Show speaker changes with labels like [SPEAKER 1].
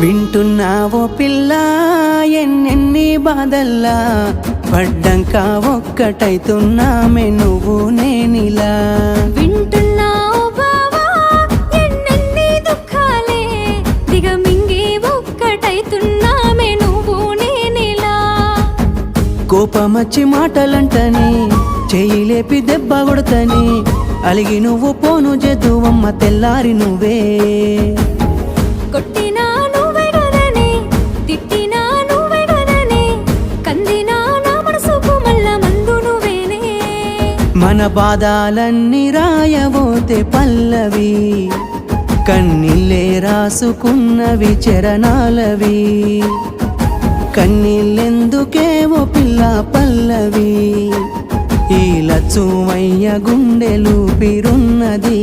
[SPEAKER 1] వింటున్నావో పిల్ల ఎన్నెన్ని బాధల్లా. పడ్డంక ఒక్కటైతున్నామే నువ్వు నేనిలా.
[SPEAKER 2] వింటున్నావు బావా ఎన్నెన్ని దుఃఖాలే. దిగమింగి ఒక్కటైతున్నామే నువ్వు నేనిలా.
[SPEAKER 1] కోపమచ్చి మాటలంటని చెయ్యి లేపి దెబ్బ కొడతని. అలిగి నువ్వు పోను జదువమ్మ తెల్లారి నువ్వే. మన బాధాలన్నీ రాయబోతే పల్లవి కన్నీళ్ళే రాసుకున్నవి చరణాలవి. కన్నీళ్ళెందుకేవో పిల్ల పల్లవి ఈ లచ్చుమయ్య గుండెలు పిరున్నది